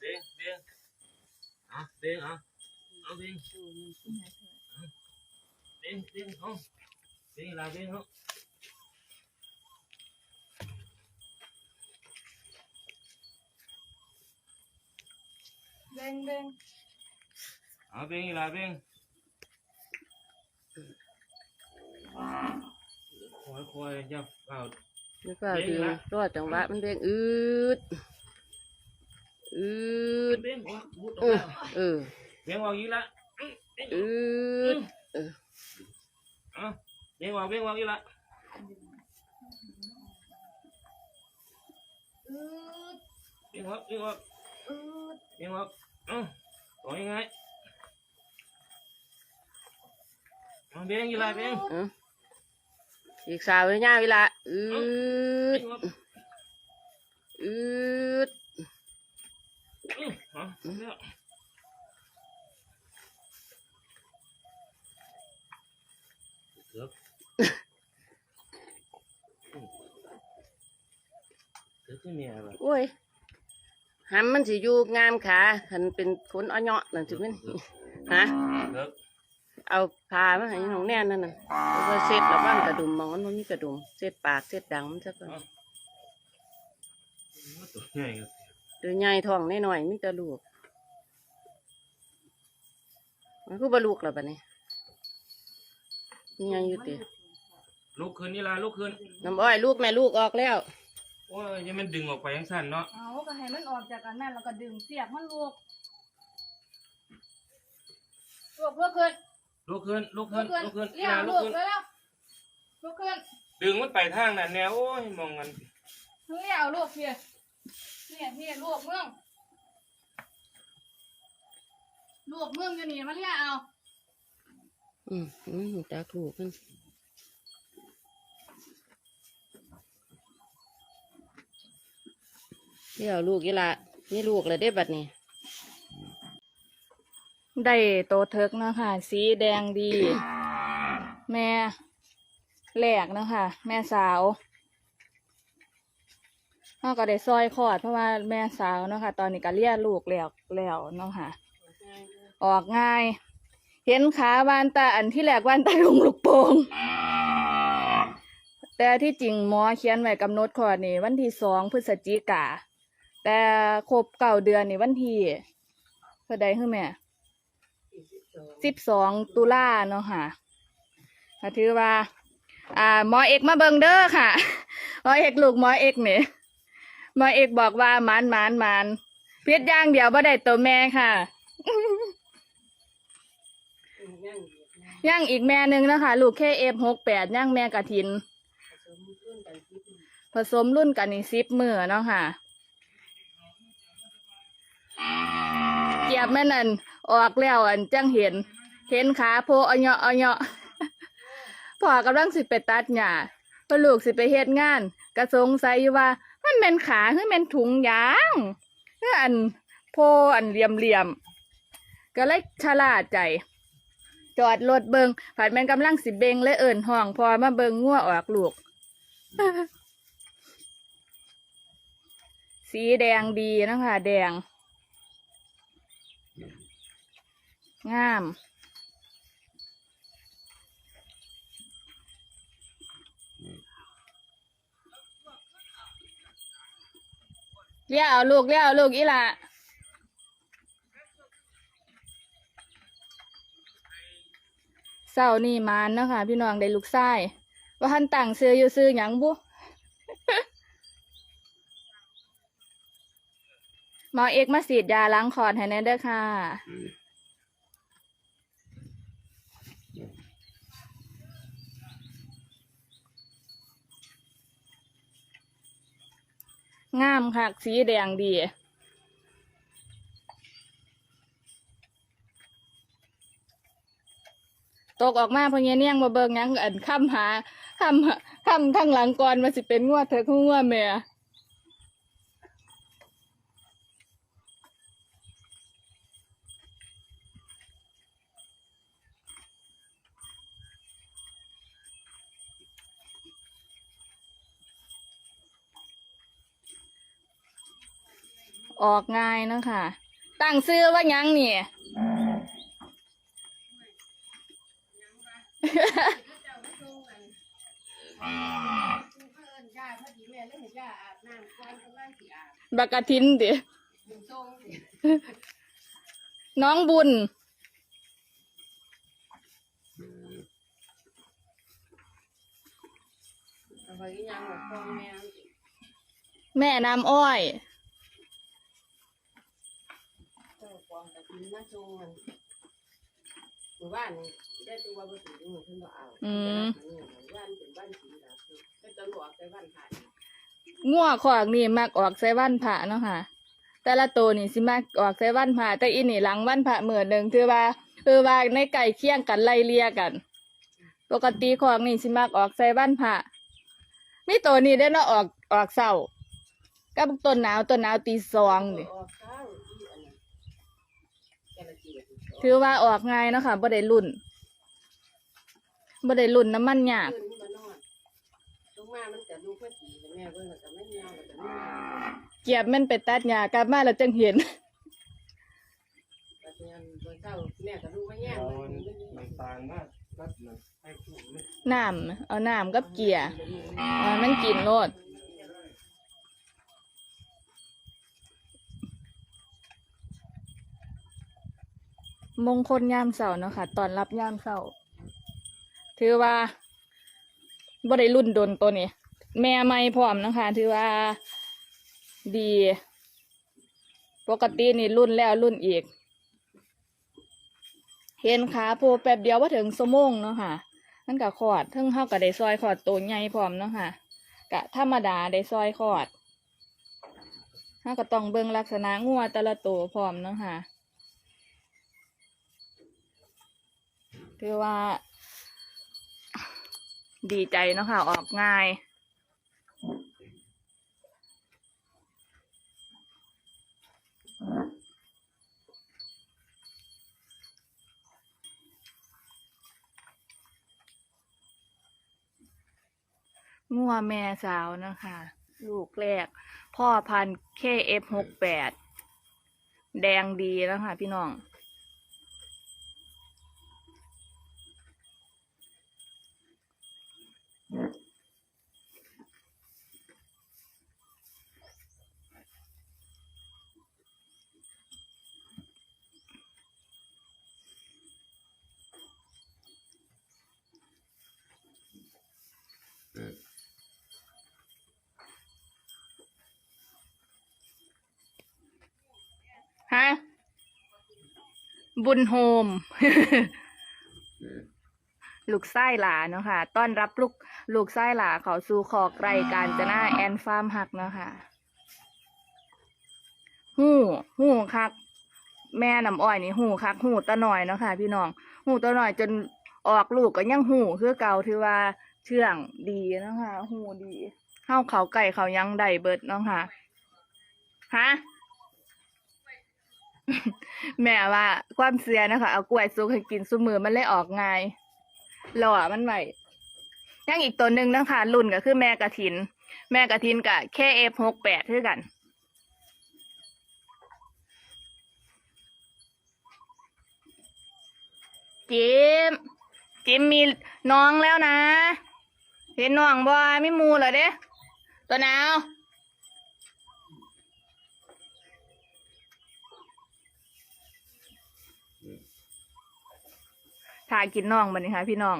เด้งเด้งอะเด้งอะเอาเด้งเด้งเด้งเอาเด้งลาเด้งเอาเบ่งเบ่งเอาเด้งลาเด้งคอยคอยอย่าเป่าแล้วก็ดึงรอดจังหวะมันเด้งอืด อืดเด้งออกมุดอเออกอมาเออเด้งออกอีกละอืดเอาเด้งออกเด้งออกอีกละอืดเด้งออกเด้งออกอืดเด้งออกเอ้าต่อยังไงเอาเด้งอีกละเด้งเอออีกสาวเลยย่าเวลาอืเด้ดงออกอืด อืมเอาเนี่ยเกือบเกือบที่เมียแบบโอ้ยหำมันสิอยู่งามขาคันเป็นคนอ้อเนาะนั่นสิเป็นฮะ เกือบเอาผ้ามาให้น้องแน่นนั่นน่ะเอาไปเซ็ตแล้วบ้างกระดุมมองมันบ่มีกระดุมเซ็ตปากเซ็ตดังมันซะก่อน ตัวใหญ่ครับ เดูใหญ่ท้องน้อยๆมีแต่ลูก มันคือบ่ลูกแล้วบัดนี้มีใหญ่อยู่ติลุกขึ้นนี่ละลุกขึ้นน้ำอ้อยลูกแม่ลูกออกแล้ว โอ้ยยังมันดึงออกไปยังสั้นเนาะเอาก็ให้มันออกจากกันนั่นแล้วก็ดึงเสียบมันลูกลูกเพื่อขึ้นลุกขึ้นลุกลูขึ้นกขึ้นลุกขึ้นเลี้ยวลุลูกกขึ้นเร็วๆลูกขึ้นดึงมันไปทางนั้นแนวโอ้ยมองกันเลี้ยวลูกเพีย เนี่ยเนี่ยลูกเมืองลูกเมืองอยู่นี่มาเลี้ยเอา อืมอืมจักลูกมันเดี๋ยวลูกอีละนี่ลูกเลยได้บัดนี้ได้โตเทิกเนาะค่ะสีแดงดี แม่แหลกเนาะค่ะแม่สาว เราก็ได้ซอยคลอดเพราะว่าแม่สาวเนาะค่ะ ตอนนี้ก็เลี้ยลูกแล้วแล้วเนาะค่ะ ออกง่าย เห็นขาวานตาอันที่แหลกวานตาลงลูกโป่งแต่ที่จริงหมอเขียนไว้กำหนดคลอดนี่วันที่สองพฤศจิกา แต่ครบเก้าเดือนนี่วันที่เท่าใดคือแม่สิบสองตุลาเนาะค่ะถือว่า อ่าหมอเอกมาเบิงเด้อค่ะหมอเอกลูกหมอเอกเนี่ย หมอเอกบอกว่ามานมานมานเพียรอย่างเดียวบ่ได้ตัวแม่ค่ะ ย่างอีกแม่หนึ่งนะคะ ลูกเคเอฟหกแปดย่างแม่กะทิน ผสมรุ่นกันนี่ซิปมือเนาะค่ะเกียบแม่นั่นออกแล้วอันจังเห็น เห็นขาโพอเนาะอเนาะพ่อกำลังสิไปตัดหญ้าเพอลูกสิไปเฮ็ดงานก็สงสัยว่า มันเป็นขาหรือเป็นถุงยางหรืออันโพอันเหลี่ยมเหลี่ยมๆก็เลยชะล่าใจ จอดรถเบิงผัดแม่นกำลังสิเบงเลยเอิ่นห้องพอมาเบิงงัวออกลูก สีแดงดีนะคะแดง งาม เลี้ยวเอาลูกเลี้ยวเอาลูกอีละเศร้านี่มานเนาะคะพี่น้องได้ลูกไส้ว่าทันต่างซื้ออยู่ซื้อหยังบุหมอเอกมาสีดยาล้างคอดให้แน่เด้อค่ะ งามค่ะสีแดงดี ตกออกมาพอเงี้ยเนี่ยงมาเบิงยังอันค้ำหาค้ำค้ำข้างหลังก่อนมาสิเป็นงวดเธอคืองัวแม่ ออกง่ายเนาะค่ะตั้งซื้อว่าหยังนี่บักกะทินดิน้องบุญเอาไปอีหยังบอกพ่อแม่แม่น้ำอ้อย เจ้าของกระถิน มาส่งมันหมู่บ้านได้ตัวบ่ถึงหมู่เพิ่นบ่เอาอืม บ้านเป็นบ้านสีดาคือเป็นตำรวจไปบ้านผ่านงัวขอกนี่มักออกใส่วันพระเนาะค่ะ แต่ละตัวนี่สิมักออกใส่วันพระแต่อีนี่หลังวันพระเหมือนหนึ่งคือว่าคือว่าในไก่เคี่ยงกันไล่เลียกัน ปกติขอกนี่สิมักออกใส่วันพระมีตัวนี้ได้อเนาะออกออกเศร้ากับต้นหนาวต้นหนาวตีสองนี่ออกข้าวอีอันนั้นแกละเจียด ถือว่าออกง่ายเนาะค่ะบ่ได้รุ่นบ่ได้รุ่นน้ำมันยากขึ้นมานอนลงมามันจะดูเพื่อสีแม่เบิ่งแล้วก็ไม่ยาวแล้วก็ไม่ยาวเกียบแมันไปตัดหญ้ากลับมาแล้วจังเห็น แต่เนี่ยเบิ่งเจ้าแม่ก็ดูไม่แย่เอาเบิ่งน้ำตาลมารัดมันให้คู่เลยน้ำ เอาน้ำกับเกียร์เอามันกินโลด มงคลยามเสาร์เนาะค่ะตอนรับยามเสาร์ถือว่าบ่ได้รุ่นโดนตัวนี้ แม่ไม่พร้อมนะคะ ถือว่าดี ปกตินี่รุ่นแล้วรุ่นอีก เห็นขาโผแป๊บเดียวว่าถึงสมงเนาะค่ะมันก็ขอดเทั้งเฮาก็ได้ซอยขอดตัวใหญ่พร้อมเนาะค่ะกะธรรมดาได้ซอยขอดเฮาก็ต้องเบิ่งลักษณะงัวแต่ละตัวพร้อมเนาะค่ะ ถือว่า ดีใจเนาะค่ะ ออกง่าย งัวแม่สาวนะคะ ลูกแรก พ่อพันธุ์ KF หกแปดแดงดีแล้วค่ะพี่น้อง ฮะบุญโฮม ลูกไส้หลาเนาะค่ะ ต้อนรับลูกลูกไส้หลาเขาสู่ขอกไกรการจะหน้าแอนฟาร์มหักเนาะค่ะหู้หู้คัก แม่น้ำอ้อยนี่หูคักหูตะหน่อยเนาะค่ะ พี่น้องหูตะหน่อยจนออกลูกก็ยังหูคือเก่าถือว่าเชื่องดีเนาะค่ะหูดีเข้าเขาไก่เขายังได้เบิดเนาะค่ะฮะแม่ว่าความเสียนะคะ เอากล้วยซุกให้กินซุมือมันเลยออกง่าย หล่อมันไหวยังอีกตัวหนึ่งนะคะรุ่นก็คือแม่กระถิน แม่กระถินกับแค่เอฟหกแปดคือกัน จิมจิมมีน้องแล้วนะ เห็นน้องบ่ไม่มูเหรอเด้ตัวหนาว ทากินน่องมันนี้ค่ะ พี่น้อง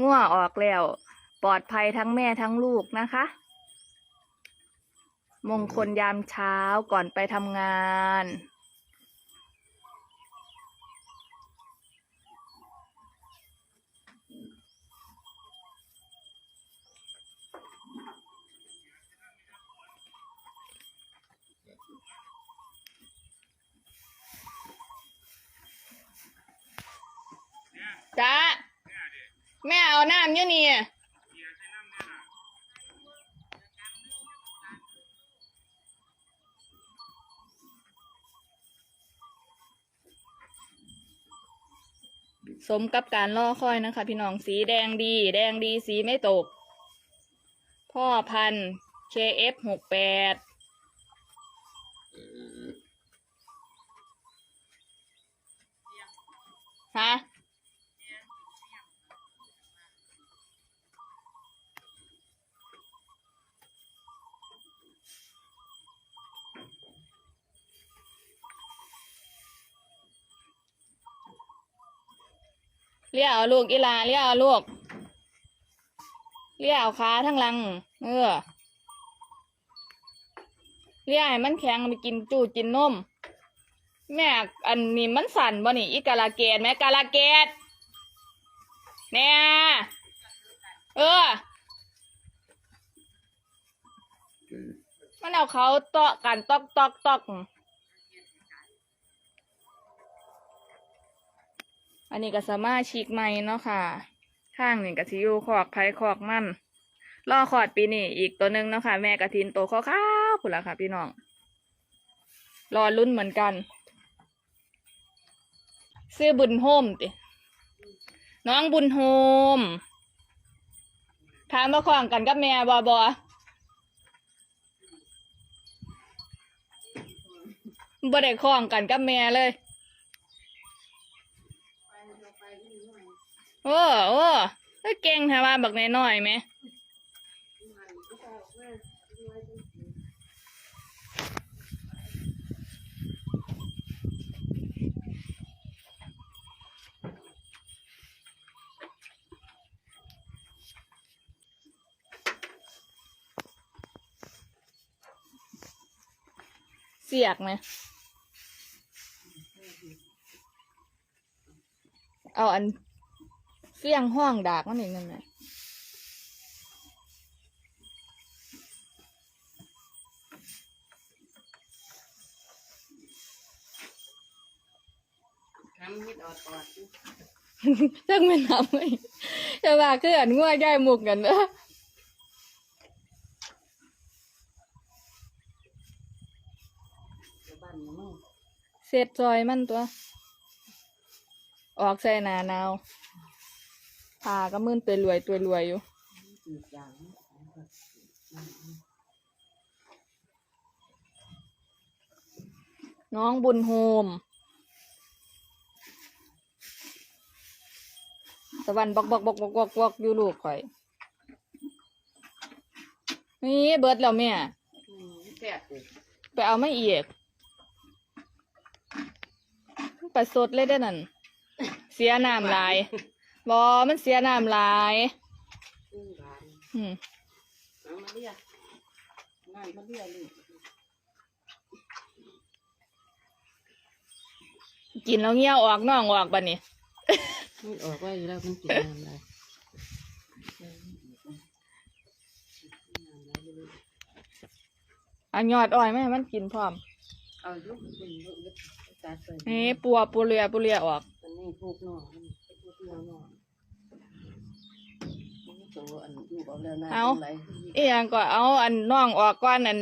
ง่วออกแล้ว ปลอดภัยทั้งแม่ทั้งลูกนะคะ มงคลยามเช้าก่อนไปทำงาน จ้าแม่เอาน้ำอยู่นี่สมกับการล่อค่อยนะคะ พี่น้องสีแดงดี แดงดีสีไม่ตก พ่อพันธุ์ KF หกแปดฮะ เลี้ยวเอาลูกอีลาเลี้ยวเอาลูกเลี้ยวเอาขาทั้งลัง เออเลี้ยวให้มันแข็งไปกินจูกินนมแม่อันนี้มันสั่นบ่นี่อีกาลาเกตแม่กาลาเกตเนี่ยเออมันเอาเขาตาะกันตอกตอกตอก อันนี้ก็สามารถชิกใหม่เนาะค่ะ ข้างนี่ก็สิอยู่ขอกไผ่ขอกมันรอขอดปีนี้อีกตัวหนึ่งเนาะค่ะ แม่กระทินโตข้าวๆพุ่นละค่ะ พี่น้องรอลุ้นเหมือนกัน ซื้อบุญโฮมติน้องบุญโฮมถามมาขวางกันกับแม่บอบอบ่ได้คล้องกันกับแม่เลยโอ้โอ้ เฮ้ยเก่งแท้ว่าบักน้อยๆไหมเสียกไหมเอาอัน ฟี้ยงห้องดากมันอีกนั่นไหมทำมิดออดออดอยู่จังไม่นำไม่จะว่าคืออันง่วย่ายมุกกันเนอะเดี๋ยวบ้านหมึงเสร็จซอยมันตัว ออกใส่หนาหนาว พาก็มื่นตัวรวยตัวรวยอยู่น้องบุญโฮม ตะวันบอกบอกบอกบอกบอกบอกอยู่ลูกข่อย นี่เบิดแล้วแม่อืมแซ่บเลยไปเอาไม่อีกไปสดเลยได้นั่น เสียน้ำลาย บอมันเสียน้ำหลายอืมหวานอืมเอามาเรียกนั่นมาเรียกลูกกินแล้วเงี้ยวออกน่องออกบัดนี้มันออกไว้อยู่แล้วมันกินน้ำได้เอายอดอ้อยไหมาให้มันกินพร้อมเอาลูกเป็นลูกตัดไปนี่ปัวปูเรียปูเรียออก มันนี่พวกนอกมันพวกเดียวนอกมัน ตัวอันอยู่เอาแล้วนะเอาไรอีหยังก็เอาอันน่องออกก่อนอัน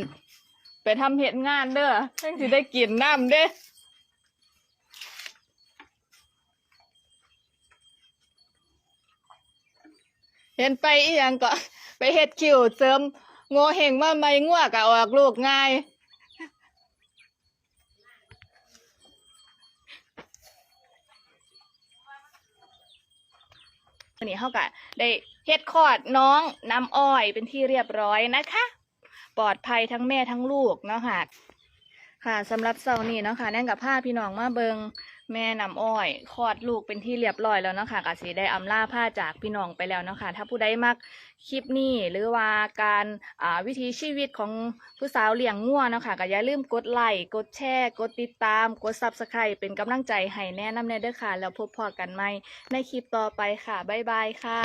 ไปทำเห็ดงานเด้อเพิ่งสิได้กินน้ำเด้เห็นไปอีหยังก็ ไปเฮ็ดคิวเสริมโง่เหงมาไม่งัวกะออกลูกง่าย วันนี้เขากะได้ เฮ็ดคลอดน้องน้ำอ้อยเป็นที่เรียบร้อยนะคะ ปลอดภัยทั้งแม่ทั้งลูกเนาะค่ะ ค่ะสำหรับเสาร์นี้เนาะค่ะแน่นกับผ้าพี่น้องมาเบิงแม่น้ำอ้อยคลอดลูกเป็นที่เรียบร้อยแล้วเนาะค่ะกสิได้อำลาผ้าจากพี่น้องไปแล้วเนาะค่ะถ้าผู้ใดมักคลิปนี้หรือว่าการวิถีชีวิตของผู้สาวเลี้ยงงัวเนาะค่ะก็อย่าลืมกดไลค์กดแชร์ กดติดตาม กดซับสไครป์เป็นกำลังใจให้แนะนำแน่เด้อค่ะ แล้วพบพอกันใหม่ในคลิปต่อไปค่ะบ๊ายบายค่ะ